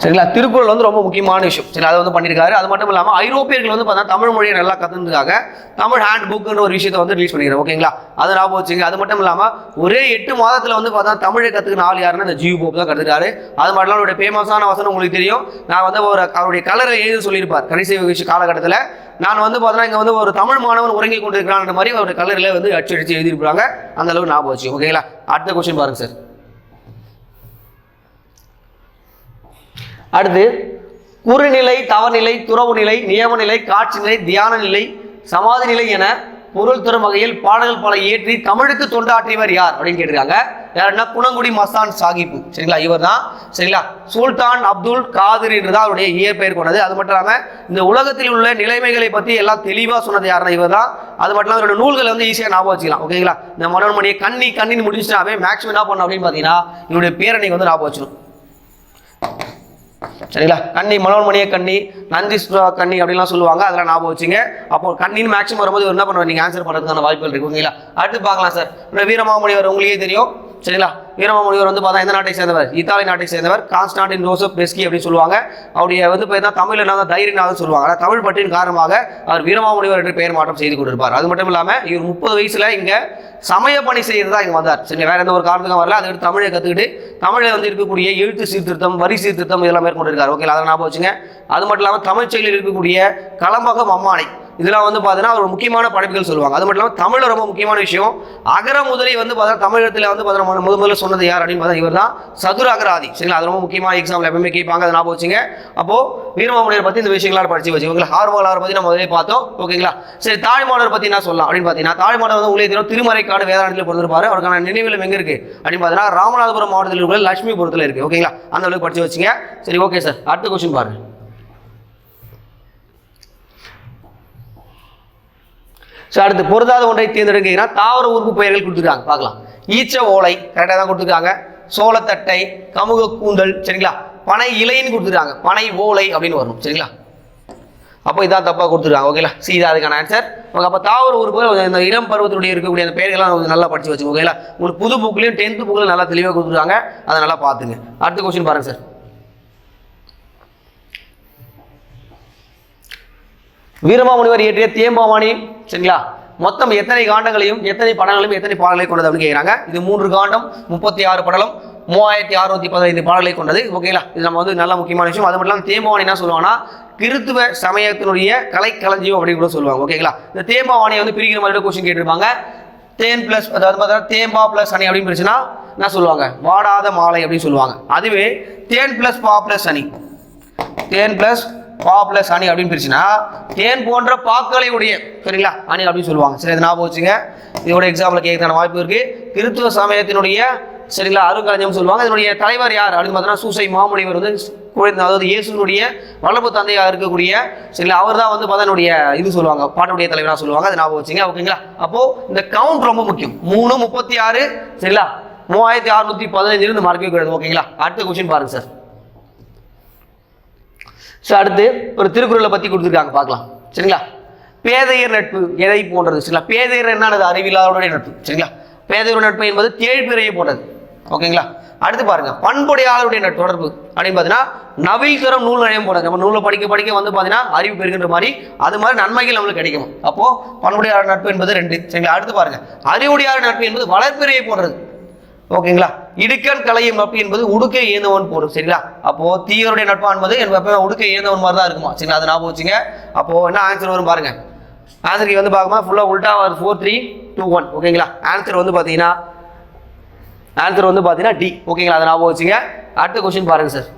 சரிங்களா? திருக்குறள் வந்து ரொம்ப முக்கியமான விஷயம். சரி அதை வந்து பண்ணியிருக்காரு. அது மட்டும் இல்லாமல் ஐரோப்பியர்கள் வந்து பார்த்தா தமிழ் மொழியை நல்லா கற்றுனதுக்காக தமிழ் ஹேண்ட் புக்குன்ற ஒரு விஷயத்தை வந்து ரிலீஸ் பண்ணிக்கிறேன் ஓகேங்களா? அது ஞாபகம் வச்சுங்க அது மட்டும் இல்லாமல் ஒரே எட்டு மாதத்தில் வந்து பார்த்தா தமிழை கற்றுக்கின ஆள் யாருன்னா இந்த ஜியூ போப் தான் கற்றுக்காரு அது மட்டும் அவருடைய ஃபேமஸான வசனம் உங்களுக்கு தெரியும். நான் வந்து ஒரு அவருடைய கலரை எழுதி சொல்லியிருப்பார். கடைசி விஷய காலகட்டத்தில் நான் வந்து பார்த்தீங்கன்னா இங்கே வந்து ஒரு தமிழ் மாணவன் உறங்கி கொண்டிருக்கிறான்ற மாதிரி அவருடைய கலரில் வந்து அடிச்சு அடிச்சு எழுதியிருப்பாங்க. அந்த அளவுக்கு ஞாபகம் வச்சு ஓகேங்களா? அடுத்த கொஸ்டின் பாருங்க சார் அடுத்து குறுநிலை தவநிலை துறவு நிலை நியம நிலை காட்சி நிலை தியான நிலை சமாதி நிலை என பொருள் தரும் வகையில் பாடல்கள் பல இயற்றி தமிழுக்கு தொண்டாற்றியவர் யார் அப்படின்னு கேட்டிருக்காங்க. யாருன்னா குணங்குடி மஸ்தான் சாஹிப் சரிங்களா? இவர் தான் சரிங்களா? சுல்தான் அப்துல் காதிர் என்று தான் அவருடைய இயற்பெயர் கொண்டது. அது மட்டும் இல்லாமல் இந்த உலகத்தில் உள்ள நிலைமைகளை பற்றி எல்லாம் தெளிவாக சொன்னது யாருன்னா இவர் தான் அது மட்டும் இல்லாமல் இவரோட நூல்களை வந்து ஈஸியாக ஞாபகம் வச்சுக்கலாம். ஓகேங்களா? இந்த மனோன்மணியை கண்ணி கண்ணின்னு முடிச்சுட்டாவே மேக்ஸிமம் என்ன பண்ணணும் அப்படின்னு பார்த்தீங்கன்னா இவருடைய பேரணி வந்து ஞாபகம் வச்சிடும் சரிங்களா? கண்ணி மனோன்மணிய கண்ணி நந்தி சுறா கண்ணி அப்படிலாம் சொல்லுவாங்க. அதெல்லாம் ஞாபகம் வச்சுங்க. அப்போ கண்ணின்னு மேக்ஸிமம் வரும்போது என்ன பண்ணுவார்? நீங்கள் ஆன்சர் பண்ணுறதுக்கான வாய்ப்புகள் இருக்குங்களா அடுத்து பார்க்கலாம் சார் இந்த வீரமாமுனிவர் உங்களுக்கே தெரியும். சரிங்களா? வீரமாமுனிவர் வந்து பார்த்தா எந்த நாட்டை சேர்ந்தவர்? இத்தாலி நாட்டை சேர்ந்தவர். கான்ஸ்டாண்டின் ஜோசப் பெஸ்கி அப்படின்னு சொல்லுவாங்க. அவருடைய வந்து பார்த்தீங்கன்னா தமிழ் என்ன தைரியநாதன் சொல்லுவாங்க. ஆனால் தமிழ் பற்றின் காரணமாக அவர் வீரமாமுனிவர் என்று பெயர் மாற்றம் செய்து கொண்டிருப்பார். அது மட்டும் இல்லாமல் இவர் முப்பது வயசில் இங்கே சமய பணி செய்யறதா இங்கே வந்தார். சரி வேற எந்த ஒரு காரணத்துக்கும் வரல. அதை எடுத்து தமிழை கற்றுக்கிட்டு தமிழில் வந்து இருக்கக்கூடிய எழுத்து சீர்திருத்தம் வரி சீர்திருத்தம் இதெல்லாம் மேற்கொண்டிருக்கார். ஓகே அதை ஞாபகம் வச்சுங்க. அது மட்டும் இல்லாமல் தமிழ் செயலில் இருக்கக்கூடிய களம்பகம் அம்மானை. இதெல்லாம் வந்து பார்த்தீங்கன்னா ஒரு முக்கியமான படைப்புகள் சொல்லுவாங்க. அது மட்டும் இல்லாமல் தமிழில் ரொம்ப முக்கியமான விஷயம். அகர முதலி வந்து பார்த்தீங்கன்னா தமிழகத்தில் வந்து பார்த்தீங்கன்னா முதல் முதல்ல சொன்னது யார் அப்படின்னு பார்த்தா இவர் தான் சதுர அகராதி. சரிங்களா? அது ரொம்ப முக்கியமான எக்ஸாம்பிள் எப்பவுமே கேட்பாங்க. அதை ஞாபகம் வச்சுங்க. அப்போது வீரமாமுனியர் பற்றி இந்த விஷயங்களாம் படிச்சு வச்சு. ஓகேங்களா ஹார்மோலாரை பற்றி நம்ம முதலே பார்த்தோம். ஓகேங்களா? சரி தாழ்மாடர் பற்றி நான் சொல்லலாம் அப்படின்னு பார்த்தீங்கன்னா தாழ்மாடர் வந்து உங்களுக்கு தெரியும் திருமறைக்காடு வேதாந்தத்தில் பிறந்திருப்பாரு. அவருக்கான நினைவிலும் எங்கே இருக்கு? அப்படின்னு பார்த்தீங்கன்னா ராமநாதபுரம் மாவட்டத்தில் இருக்கிற லட்சுமிபுரத்தில் இருக்குது ஓகேங்களா? அந்த அளவுக்கு படிச்சு வச்சுங்க. சரி ஓகே சார் அடுத்த கொஸ்டின் பாருங்கள் ஸோ அடுத்து பொருந்தாத ஒன்றை தேர்ந்தெடுங்கன்னா தாவர உறுப்பு பெயர்கள் கொடுத்துருக்காங்க. பார்க்கலாம். ஈச்ச ஓலை கரெக்டாக தான் கொடுத்துருக்காங்க. சோளத்தட்டை கமுக கூந்தல் சரிங்களா? பனை இலைன்னு கொடுத்துருக்காங்க. பனை ஓலை அப்படின்னு வரும் சரிங்களா? அப்போ இதான் தப்பாக கொடுத்துருக்காங்க ஓகேங்களா சி இதான் அதுக்கான ஆன்சர் உங்கள் அப்போ தாவர உறுப்பு இந்த இளம் பருவத்தினுடைய இருக்கக்கூடிய அந்த பெயர்கள்லாம் கொஞ்சம் நல்லா படித்து வச்சு ஓகேங்களா உங்களுக்கு புது புக்லையும் டென்த்து புக்கில் நல்லா தெளிவாக கொடுத்துருக்காங்க. அதை நல்லா பார்த்துங்க. அடுத்த கொஸ்டின் பாருங்க சார் வீரமாமுனிவர் இயற்றிய தேம்பாவாணி சரிங்களா? மொத்தம் எத்தனை காண்டங்களையும் எத்தனை படங்களையும் எத்தனை பாடல்களை கொண்டது அப்படின்னு கேட்குறாங்க இது மூன்று காண்டம் முப்பத்தி ஆறு படலம் மூவாயிரத்தி அறுநூத்தி பதினைந்து பாடல்களை கொண்டது. ஓகேங்களா? இது நம்ம வந்து நல்ல முக்கியமான விஷயம். அது மட்டும் இல்லாமல் தேம்பாவாணி என்ன சொல்லுவாங்கன்னா கிறித்துவ சமயத்தினுடைய கலைக்களஞ்சியம் அப்படின்னு கூட சொல்லுவாங்க. ஓகேங்களா? இந்த தேம்பாவாணியை வந்து பிரிக்கிற மாதிரி கொஸ்டின் கேட்டிருப்பாங்க. தேன் ப்ளஸ் அதாவது பார்த்தீங்கன்னா தேம்பா ப்ளஸ் அணி அப்படின்னு பிரிச்சுன்னா என்ன சொல்லுவாங்க? வாடாத மாலை அப்படின்னு சொல்லுவாங்க. அதுவே தேன் ப்ளஸ் பா ப்ளஸ் அணி தேன் பிளஸ் பா பிளஸ் அணி அப்படின்னு பிரிச்சுன்னா தேன் போன்ற பாக்களை உடைய சரிங்களா? அணி அப்படின்னு சொல்லுவாங்க. சரி அது ஞாபகம் வச்சுங்க. இதோட எக்ஸாம்பிள் கேட்கறதுக்கான வாய்ப்பு இருக்கு. கிறித்துவ சமயத்தினுடைய சரிங்களா அருங்கலஞ்சம் சொல்லுவாங்க. இதனுடைய தலைவர் யார்? அப்படின்னு பார்த்தீங்கன்னா சூசை மாமுனிவர் வந்து குழந்தை அதாவது இயேசுனுடைய வளர்ப்பு தந்தையாக இருக்கக்கூடிய சரிங்களா அவர் தான் வந்து பார்த்தா இது சொல்லுவாங்க பாட்டுடைய தலைவராக சொல்லுவாங்க. அதை ஞாபகம் வச்சுங்க. ஓகேங்களா? அப்போ இந்த கவுண்ட் ரொம்ப முக்கியம். மூணு முப்பத்தி ஆறு சரிங்களா? மூவாயிரத்தி அறுநூத்தி பதினஞ்சுலேருந்து மறக்கவே கூடாது ஓகேங்களா? அடுத்த கொஸ்டின் பாருங்க சார் ஸோ அடுத்து ஒரு திருக்குறளை பற்றி கொடுத்துருக்காங்க பார்க்கலாம். சரிங்களா? பேதையர் நட்பு எதை போன்றது? சரிங்களா? பேதையர் என்னது? அறிவில்லாதவருடைய நட்பு. சரிங்களா? பேதையர் நட்பு என்பது தேழ்பிறையை போன்றது. ஓகேங்களா? அடுத்து பாருங்க. பண்புடையாளருடைய நட்பு தொடர்பு அப்படின்னு பார்த்தீங்கன்னா நவில் நூல் நிலையம் போனது நம்ம நூலை படிக்க படிக்க வந்து பார்த்தீங்கன்னா அறிவு பெறுகின்ற மாதிரி அது மாதிரி நன்மைகள் நம்மளுக்கு கிடைக்கும். அப்போ பண்புடையாளர் நட்பு என்பது ரெண்டு. சரிங்களா? அடுத்து பாருங்க. அறிவுடையாளர் நட்பு என்பது வளர்ப்பிறையை போடுறது ஓகேங்களா? இடுக்கன் கலையும் நட்பு என்பது உடுக்கை ஏந்தவன் போடும் சரிங்களா? அப்போ தீயருடைய நட்பா என்பது எனக்கு எப்பவுமே உடுக்கை ஏந்தவன் மாதிரி தான் இருக்குமா? சரிங்களா? அது ஞாபகம் வச்சுங்க. அப்போ என்ன ஆன்சர் வரும் பாருங்க. ஆன்சருக்கு வந்து பார்க்குமா ஃபுல்லாக உல்டா வரும் ஃபோர் த்ரீ டூ ஒன் ஓகேங்களா? ஆன்சர் வந்து பார்த்தீங்கன்னா ஆன்சர் வந்து பார்த்தீங்கன்னா டி ஓகேங்களா? அதை ஞாபகம் வச்சுங்க. அடுத்த கொஸ்டின் பாருங்க சார்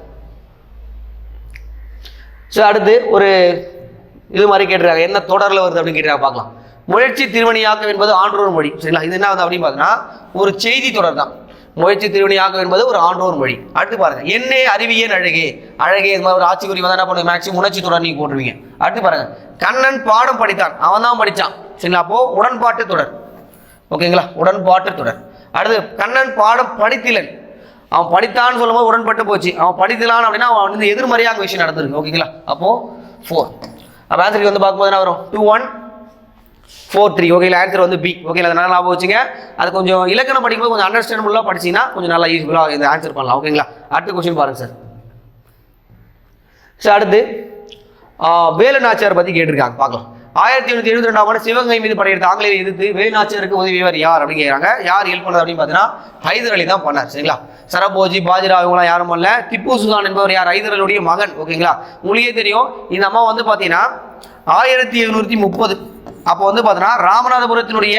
ஸோ அடுத்து ஒரு இது மாதிரி கேட்டிருக்காங்க. என்ன தொடரில் வருது அப்படின்னு கேட்டிருக்காங்க பார்க்கலாம். முயற்சி திருவணியாக்கம் என்பது ஆன்றோர் மொழி. சரிங்களா? இது என்ன வந்து அப்படின்னு பார்த்தீங்கன்னா ஒரு செய்தி தொடர் தான் முயற்சி திருவணியாக்கம் என்பது ஒரு ஆன்றோர் மொழி. அடுத்து பாருங்க. என்னே அறிவியன் அழகே. அழகே இது மாதிரி ஒரு ஆட்சி குறி என்ன பண்ணுங்க மேக்ஸிமம் உணர்ச்சி தொடர் நீங்க போட்டுருவீங்க. அடுத்து பாருங்க. கண்ணன் பாடம் படித்தான். அவன் தான் படித்தான் சரிங்களா? அப்போ உடன்பாட்டு தொடர். ஓகேங்களா? உடன்பாட்டு தொடர். அடுத்து கண்ணன் பாடம் படித்திலன். அவன் படித்தான்னு சொல்லும்போது உடன்பட்டு போச்சு. அவன் படித்திலான் அப்படின்னா அவன் வந்து எதிர்மறையாக விஷயம் நடந்திருக்கு. ஓகேங்களா? அப்போ ஃபோர் அப்போ ஆன்சருக்கு வந்து பார்க்கும்போது என்ன வரும்? டூ ஒன் ஃபோர் த்ரீ ஓகேங்களா ஆன்சர் வந்து பி ஓகேங்களா அதனால லாபம் வச்சுங்க. அது கொஞ்சம் இலக்கணம் படிக்கும்போது கொஞ்சம் அண்டர்ஸ்டாண்டபுளாக படிச்சீங்கன்னா கொஞ்சம் நல்லா யூஸ்ஃபுல்லாக இந்த ஆன்சர் பண்ணலாம். ஓகேங்களா அடுத்த கொஸ்டின் பாருங்க சார் சார் அடுத்து வேலு நாச்சியார் பற்றி கேட்டிருக்காங்க. பார்க்கலாம். ஆயிரத்தி எழுநூத்தி எழுபத்தி ரெண்டாம் ஆண்டு சிவகங்கை மீது படையெடுத்த ஆங்கிலேயர் எதிர்த்து வேலுநாச்சியருக்கு உதவியவர் யார் அப்படின்னு கேட்குறாங்க யார் ஹெல்ப் பண்ணது அப்படின்னு பார்த்தீங்கன்னா ஹைதர் அலி தான் பண்ணார். சரிங்களா? சரபோஜி பாஜிரா இவங்களாம் யாரும் பண்ணல. திப்பு சுல்தான் என்பவர் யார்? ஹைதர் அலியுடைய மகன். ஓகேங்களா உங்களுக்கே தெரியும். இந்த அம்மா வந்து பார்த்தீங்கன்னா ஆயிரத்தி எழுநூற்றி முப்பது அப்போ வந்து பார்த்தீங்கன்னா ராமநாதபுரத்தினுடைய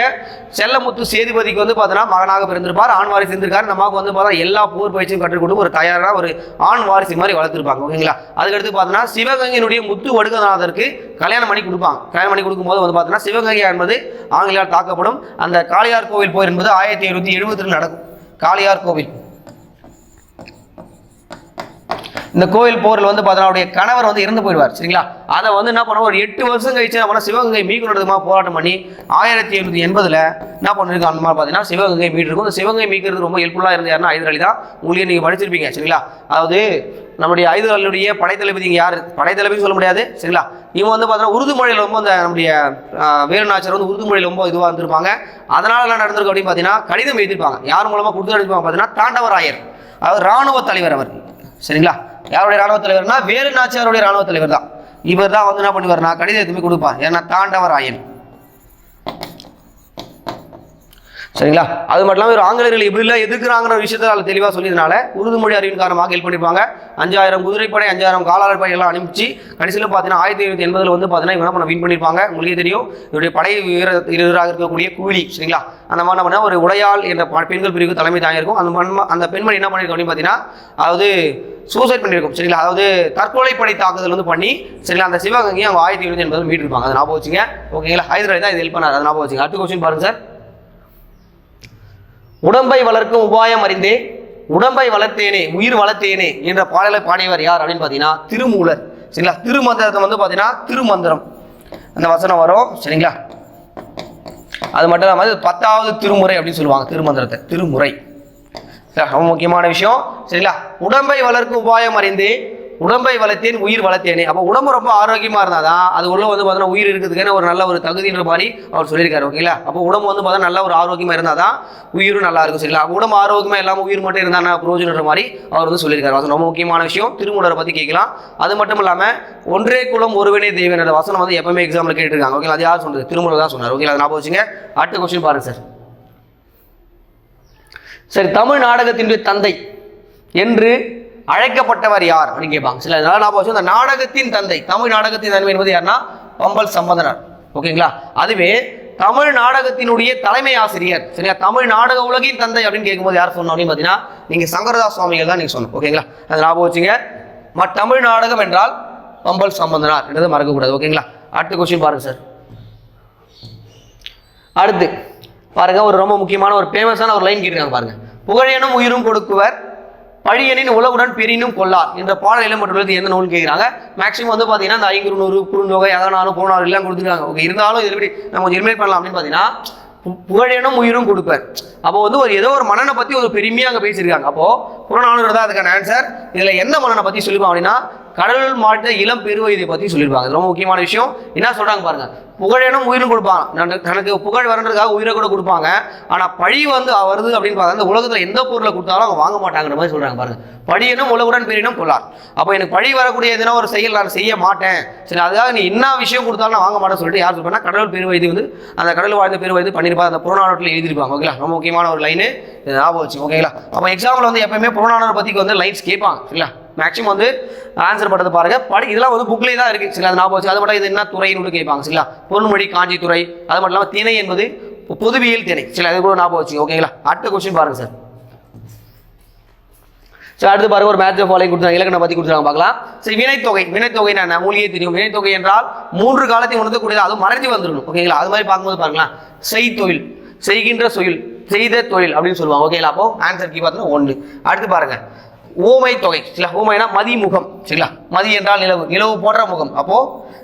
செல்லமுத்து சேதுபதிக்கு வந்து பார்த்தீங்கன்னா மகனாக பிறந்திருப்பார். ஆண் வாரிசு இருந்திருக்காரு. நமக்கு வந்து பார்த்தா எல்லா போர் பயிற்சியும் கற்றுக் கொடுத்து ஒரு தயாரான ஒரு ஆண் வாரிசு மாதிரி வளர்த்துருப்பாங்க. ஓகேங்களா? அதுக்கடுத்து பார்த்தீங்கன்னா சிவகங்கையினுடைய முத்து வடுகநாதருக்கு கல்யாணம் பண்ணி கொடுப்பாங்க. கல்யாணம் பண்ணி கொடுக்கும்போது வந்து பார்த்தீங்கன்னா சிவகங்கை என்பது ஆங்கிலால் தாக்கப்படும். அந்த காளியார் கோவில் போர் என்பது ஆயிரத்தி எழுநூத்தி எழுபத்தி நடக்கும். காளியார் கோவில். இந்த கோயில் போரில் வந்து பார்த்தீங்கன்னா அவருடைய கணவர் வந்து இறந்து போயிடுவார் சரிங்களா? அதை வந்து என்ன பண்ணுவோம் ஒரு எட்டு வருஷம் கழிச்சு நம்ம சிவகங்கை மீட்கணுமா போராட்டம் பண்ணி ஆயிரத்தி எழுநூத்தி எண்பதுல என்ன பண்ணிருக்கோம் அந்த மாதிரி பார்த்தீங்கன்னா சிவகங்கை மீட்டிருக்கும். இந்த சிவகங்கை மீட்கிறது ரொம்ப ஹெல்ப்ஃபுல்லாக இருந்த யாருன்னா ஐதர் தான். உங்களுக்கு நீங்கள் படிச்சிருப்பீங்க சரிங்களா? அதாவது நம்முடைய ஐதர் படைத்தளபதி இங்கே யார்? படைத்தளபதி சொல்ல முடியாது சரிங்களா? இவங்க வந்து பார்த்தீங்கன்னா உருது மொழியில் ரொம்ப அந்த நம்முடைய வேலுநாச்சர் வந்து உருது மொழியில் ரொம்ப இதுவாக இருந்திருப்பாங்க. அதனால என்ன நடந்திருக்கு அப்படின்னு பார்த்தீங்கன்னா கடிதம் எழுதியிருப்பாங்க. யார் மூலமாக கொடுத்து எழுதிருப்பாங்க பார்த்தீங்கன்னா தாண்டவராயர். அதாவது ராணுவ தலைவர் அவர். சரிங்களா? யாருடைய ராணுவ தலைவர்னா வேலு நாச்சியாருடைய ராணுவ தலைவர் தான். இவர் தான் வந்து என்ன பண்ணுவார்னா எதுவுமே கொடுப்பார். ஏன்னா தாண்டவராயன் சரிங்களா? அது மட்டும் இல்லாமல் இவர் ஆங்கிலேயர்கள் எப்படிலாம் எதிர்க்கிறாங்கிற விஷயத்தை அதில் தெளிவாக சொல்லியதுனால உருது மொழி அறிவின் காரணமாக ஹெல்ப் பண்ணியிருப்பாங்க அஞ்சாயிரம் குதிரைப்படை அஞ்சாயிரம் காலாளர் படை எல்லாம் அனுப்பிச்சு கடைசியில் பார்த்தீங்கன்னா ஆயிரத்தி ஐநூற்றி எண்பதில் வந்து பார்த்தீங்கன்னா இவங்க என்ன பண்ண வின் பண்ணியிருப்பாங்க உங்களுக்கே தெரியும் இவருடைய படை வீர வீரராக இருக்கக்கூடிய கூலி சரிங்களா? அந்த மாதிரி என்ன ஒரு உடையாள் என்ற பெண்கள் பிரிவுக்கு தலைமை தாங்கியிருக்கும் அந்த மண் அந்த பெண்மணி என்ன பண்ணியிருக்கோம் அப்படின்னு பார்த்தீங்கன்னா அதாவது சூசைட் பண்ணியிருக்கும் சரிங்களா? அதாவது தற்கொலைப்படை தாக்குதல் வந்து பண்ணி சரிங்களா? அந்த சிவகங்கையை அவங்க ஆயிரத்தி எழுநூத்தி எண்பது மீட்டிருப்பாங்க. அதை ஞாபகம் வச்சுங்க. ஓகேங்களா? ஹைதராபாத் தான் இது ஹெல்ப் பண்ணார். அதை ஞாபகம் வச்சுங்க. அடுத்த கொஸ்டின் பாருங்க சார் உடம்பை வளர்க்கும் உபாயம் அறிந்தே உடம்பை வளர்த்தேனே உயிர் வளர்த்தேனே என்ற பாடலை பாடியவர் யார் அப்படின்னு பார்த்தீங்கன்னா திருமூலர். சரிங்களா? திருமந்திரத்தை வந்து பார்த்தீங்கன்னா திருமந்திரம். அந்த வசனம் வரும். சரிங்களா? அது மட்டும் இல்லாமல் பத்தாவது திருமுறை அப்படின்னு சொல்லுவாங்க திருமந்திரத்தை. திருமுறை. ரொம்ப முக்கியமான விஷயம். சரிங்களா? உடம்பை வளர்க்கும் உபாயம் அறிந்து உடம்பை வளர்த்தேன் உயிர் வளர்த்தேனே. அப்போ உடம்பு ரொம்ப ஆரோக்கியமா இருந்தாதான் அது உள்ள வந்து பார்த்தீங்கன்னா உயிர் இருக்கிறதுக்கான ஒரு நல்ல ஒரு தகுதின்ற மாதிரி அவர் சொல்லியிருக்காரு ஓகேங்களா? அப்போ உடம்பு வந்து பார்த்தீங்கன்னா நல்ல ஒரு ஆரோக்கியமா இருந்தாதான் உயிரும் நல்லா இருக்கும் சரிங்களா? அப்போ உடம்பு ஆரோக்கியமாக இல்லாமல் உயிர் மட்டும் இருந்தால் புரோஜனன்ற மாதிரி அவர் வந்து சொல்லியிருக்காரு. அது ரொம்ப முக்கியமான விஷயம். திருமூலரை பற்றி கேட்கலாம். அது மட்டும் இல்லாமல் ஒன்றே குலம் ஒருவனே தெய்வன்ற வசனம் வந்து எப்பவுமே எக்ஸாமில் கேட்டிருக்காங்க ஓகேங்களா? அது யார் சொன்னது? திருமூலர் தான் சொன்னார். ஓகேங்களா? அதை ஞாபகம் வச்சுங்க. அடுத்த கொஸ்டின் பாருங்க சார் சரி தமிழ் நாடகத்தினுடைய தந்தை என்று அழைக்கப்பட்டவர் யார்? அப்படின்னு கேட்பாங்க. சில இதெல்லாம் நான் வச்சு அந்த நாடகத்தின் தந்தை தமிழ் நாடகத்தின் தன்மை என்பது யாருன்னா பம்பல் சம்பந்தனர். ஓகேங்களா? அதுவே தமிழ் நாடகத்தினுடைய தலைமை ஆசிரியர். சரியா? தமிழ் நாடக உலகின் தந்தை அப்படின்னு கேட்கும்போது யார் சொன்னோம் அப்படின்னு பார்த்தீங்கன்னா நீங்க சங்கரதாஸ் சுவாமிகள் தான் நீங்க சொன்னோம் ஓகேங்களா? அதை ஞாபகம் வச்சுங்க ம- தமிழ் நாடகம் என்றால் பம்பல் சம்பந்தனார் என்றதை மறக்கக்கூடாது. ஓகேங்களா? அடுத்த கொஸ்டின் பாருங்க சார் அடுத்து பாருங்க ஒரு ரொம்ப முக்கியமான ஒரு ஃபேமஸான ஒரு லைன் கேட்டிருக்காங்க பாருங்க. புகழேனும் உயிரும் கொடுக்குவர் பழியனின் உலகுடன் பிரினும் கொள்ளார் என்ற பாடல் இடம்பெற்றுள்ளது எந்த நூல் கேட்குறாங்க? மேக்ஸிமம் வந்து பார்த்தீங்கன்னா இந்த ஐங்குறு நூறு குறுந்தொகை அதனாலும் போனாலும் எல்லாம் கொடுத்துருக்காங்க. ஓகே இருந்தாலும் இது எப்படி நம்ம கொஞ்சம் பண்ணலாம் அப்படின்னு பார்த்தீங்கன்னா புகழெனும் உயிரும் கொடுப்பார். அப்போ வந்து ஒரு ஏதோ ஒரு மன்னனை பற்றி ஒரு பெருமையாக அங்கே பேசியிருக்காங்க. அப்போ புறநானூறு தான் அதுக்கான ஆன்சர் இதில் எந்த மன்னனை பற்றி சொல்லிப்பாங்க அப்படின்னா கடலூர் மாட்ட இளம் பெருவயதை பற்றி சொல்லியிருப்பாங்க ரொம்ப முக்கியமான விஷயம். என்ன சொல்றாங்க பாருங்க. புகழேனும் உயிரும் கொடுப்பாங்க. தனக்கு புகழ் வரன்றதுக்காக உயிரை கூட கொடுப்பாங்க. ஆனா பழி வந்து வருது அப்படின்னு பார்த்தா இந்த உலகத்துல எந்த பொருளை கொடுத்தாலும் அவங்க வாங்க மாட்டாங்கிற மாதிரி சொல்றாங்க பாருங்க. பழியனும் உலகுடன் பெரியனும் கொள்ளார். அப்போ எனக்கு பழி வரக்கூடிய எதுனா ஒரு செயல் நான் செய்ய மாட்டேன். சரி அதுக்காக நீ என்ன விஷயம் கொடுத்தாலும் நான் வாங்க மாட்டேன்னு சொல்லிட்டு யார் சொல்றா கடவுள் பெருவயது வந்து அந்த கடல் வாழ்ந்த பெருவயது இப்போ அந்த புறநானூற்றில் எழுதியிருப்பாங்க ஓகேங்களா ரொம்ப முக்கியமான ஒரு லைனு ஞாபகம் வச்சு ஓகேங்களா அப்போ எக்ஸாம்பிள் வந்து எப்பயுமே புறநானூறு பற்றிக்கு வந்து லைன்ஸ் கேட்பாங்க சரிங்களா மேக்ஸிமம் வந்து ஆன்சர் பண்ணுறது பாருங்கள் படி இதெல்லாம் வந்து புக்லேயே தான் இருக்குது சரிங்களா? அது ஞாபகம் வச்சு அது மட்டும் இது என்ன துறைன்னு கேட்பாங்க சரிங்களா? பொருள்மொழி காஞ்சித்துறை அது மட்டும் இல்லாமல் திணை என்பது பொதுவியல் திணை சரி அது கூட ஞாபகம் வச்சு ஓகேங்களா அடுத்த கொஸ்டின் பாருங்க சார் சரி அடுத்து பாருங்க ஒரு மேட்ச் ஃபாலோயிங் கொடுத்தாங்க இலக்கணம் பற்றி கொடுத்துருக்காங்க பார்க்கலாம். சரி வினைத்தொகை. வினைத்தொகை என்ன? உங்களுக்கே தெரியும் வினைத்தொகை என்றால் மூன்று காலத்தை உணர்த்தக்கூடியது அதுவும் மறைஞ்சு வந்துடணும். ஓகேங்களா அது மாதிரி பார்க்கும்போது பாருங்களேன். செய் தொழில் செய்கின்ற தொழில் செய்த தொழில் அப்படின்னு சொல்லுவாங்க. ஓகேங்களா அப்போ ஆன்சர் கீ பார்த்தீங்கன்னா ஒன்று. அடுத்து பாருங்க. ஊமை தொகை சில ஊமைனா மதிமுகம் சரிங்களா? மதி என்றால் நிலவு நிலவு போன்ற முகம். அப்போ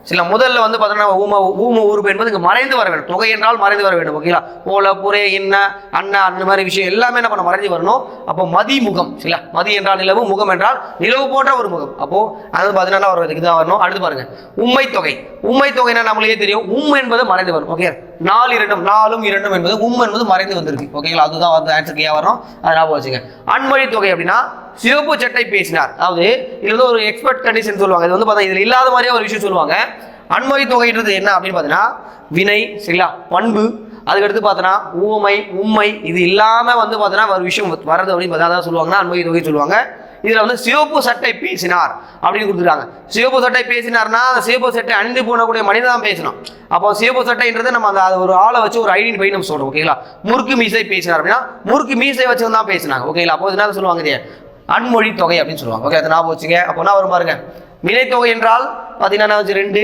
சில முதல்ல வந்து பார்த்தோம்னா ஊம ஊம உறுப்பு என்பது இங்கே மறைந்து வர வேண்டும். தொகை என்றால் மறைந்து வர வேண்டும் ஓகேங்களா? போல புரே இன்ன அண்ணா அந்த மாதிரி விஷயம் எல்லாமே என்ன பண்ண மறைஞ்சு வரணும். அப்போ மதிமுகம் சரிங்களா? மதி என்றால் நிலவு முகம் என்றால் நிலவு போன்ற ஒரு முகம். அப்போ அது பார்த்தீங்கன்னா ஒரு இதுக்கு தான் வரணும். அடுத்து பாருங்க. உண்மை தொகை. உண்மை தொகைனா நம்மளுக்கே தெரியும். உம் என்பது மறைந்து வரும் ஓகே? நாலு இரண்டும் நாலும் இரண்டும் என்பது உம் என்பது மறைந்து வந்திருக்கு ஓகேங்களா? அதுதான் வந்து ஆன்சர் கேயா வரணும். அதை ஞாபகம் வச்சுங்க அன்மொழி தொகை அப்படின்னா சிவப்பு சட்டை பேசினார். அதாவது இது வந்து ஒரு எக்ஸ்பர்ட் கண்டிஷன் சொல்லுவாங்க. இது வந்து பார்த்தா இதில் இல்லாத மாதிரியே ஒரு விஷயம் சொல்லுவாங்க. அன்மொழி தொகைன்றது என்ன அப்படின்னு பார்த்தீங்கன்னா வினை சரிங்களா? பண்பு. அதுக்கடுத்து பார்த்தோன்னா ஊமை உண்மை இது இல்லாமல் வந்து பார்த்தோன்னா ஒரு விஷயம் வர்றது அப்படின்னு பார்த்தா சொல்லுவாங்கன்னா அன்மொழி தொகை சொல்லுவாங்க. இதில் வந்து சிவப்பு சட்டை பேசினார் அப்படின்னு கொடுத்துருக்காங்க. சிவப்பு சட்டை பேசினார்னா அந்த சிவப்பு சட்டை அணிந்து போனக்கூடிய மனிதன் தான் பேசணும். அப்போ சிவப்பு சட்டைன்றது நம்ம அந்த அது ஒரு ஆளை வச்சு ஒரு ஐடென்டிஃபை நம்ம சொல்கிறோம் ஓகேங்களா? முறுக்கு மீசை பேசினார் அப்படின்னா முறுக்கு மீசை வச்சு தான் பேசினாங்க ஓகேங்களா? அப்போ என்ன சொல்லுவாங்க இது அன்மொழி தொகை அப்படின்னு சொல்லுவாங்க. ஓகே அது ஞாபகம் வச்சுங்க. அப்போ என்ன வரும் பாருங்க. வினைத்தொகை என்றால் பார்த்தீங்கன்னா வச்சு ரெண்டு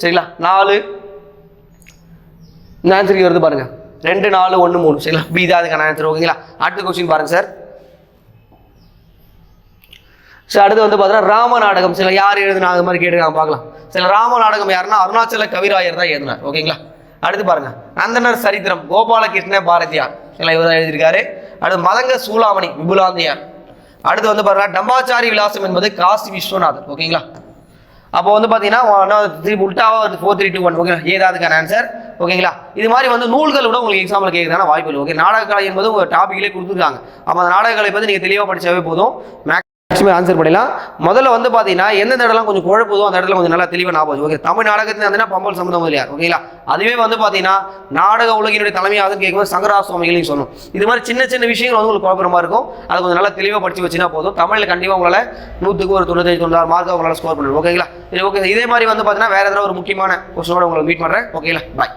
சரிங்களா? நாலு. இந்த ஆன்சருக்கு வருது பாருங்க. ரெண்டு நாலு ஒன்று மூணு. சரிங்களா? பி தான் அதுக்கான ஆன்சர் ஓகேங்களா அடுத்த கொஸ்டின் பாருங்க சார் சார் அடுத்து வந்து பார்த்தீங்கன்னா ராம நாடகம் சில யார் எழுதுனா அது மாதிரி கேட்டுருக்காங்க பார்க்கலாம். சில ராம நாடகம் யாருன்னா அருணாச்சல கவிராயர் தான் எழுதினார். ஓகேங்களா அடுத்து பாருங்க. நந்தனர் சரித்திரம். கோபாலகிருஷ்ண பாரதியார். சில இவர் தான் எழுதியிருக்காரு. அடுத்து மதங்க சூலாமணி விபுலாந்தியார். அடுத்து வந்து பார்த்தீங்கன்னா டம்பாச்சாரி விலாசம் என்பது காசி விஸ்வநாதன் ஓகேங்களா? அப்போ வந்து பார்த்தீங்கன்னா த்ரீ உல்டாவாக ஒரு ஃபோர் த்ரீ டூ ஒன் ஓகேங்களா? ஏதாவதுக்கான ஆன்சர் ஓகேங்களா? இது மாதிரி வந்து நூல்கள் கூட உங்களுக்கு எக்ஸாம்பிள் கேட்கறதுக்கான வாய்ப்பு இல்லை. ஓகே நாடகக்கலை என்பது ஒரு டாபிக்லேயே கொடுத்துருக்காங்க. அப்போ அந்த நாடகக்கலை பற்றி நீங்கள் தெளிவாக படிச்சாவே போதும். மேக்ஸ் மேக்ஸிமம் ஆன்சர் பண்ணிடலாம். முதல்ல வந்து பார்த்தீங்கன்னா எந்தெந்த இடம்லாம் கொஞ்சம் குழப்புதோ அந்த இடத்துல கொஞ்சம் நல்லா தெளிவாக ஞாபகம் ஓகே தமிழ் நாடகத்தில் வந்து பம்பல் சம்பந்தம் முதலியார் ஓகேங்களா அதுவே வந்து பார்த்தீங்கன்னா நாடக உலகினுடைய தலைமையாக கேட்கும்போது சங்கரா சுவாமிகளையும் சொல்லணும் இது மாதிரி சின்ன சின்ன விஷயங்கள் வந்து உங்களுக்கு குழப்பற இருக்கும். அது கொஞ்சம் நல்லா தெளிவாக படித்து வச்சுன்னா போதும். தமிழில் கண்டிப்பாக உங்களால் நூற்றுக்கு ஒரு தொண்ணூத்தஞ்சு தொண்ணூறு மார்க் உங்களால் ஸ்கோர் பண்ணணும் ஓகேங்களா சரி ஓகே இதே மாதிரி வந்து பார்த்தீங்கன்னா வேறு எதனா ஒரு முக்கியமான கொஸ்டினோட உங்களை மீட் பண்ணுறேன் ஓகேங்களா பாய்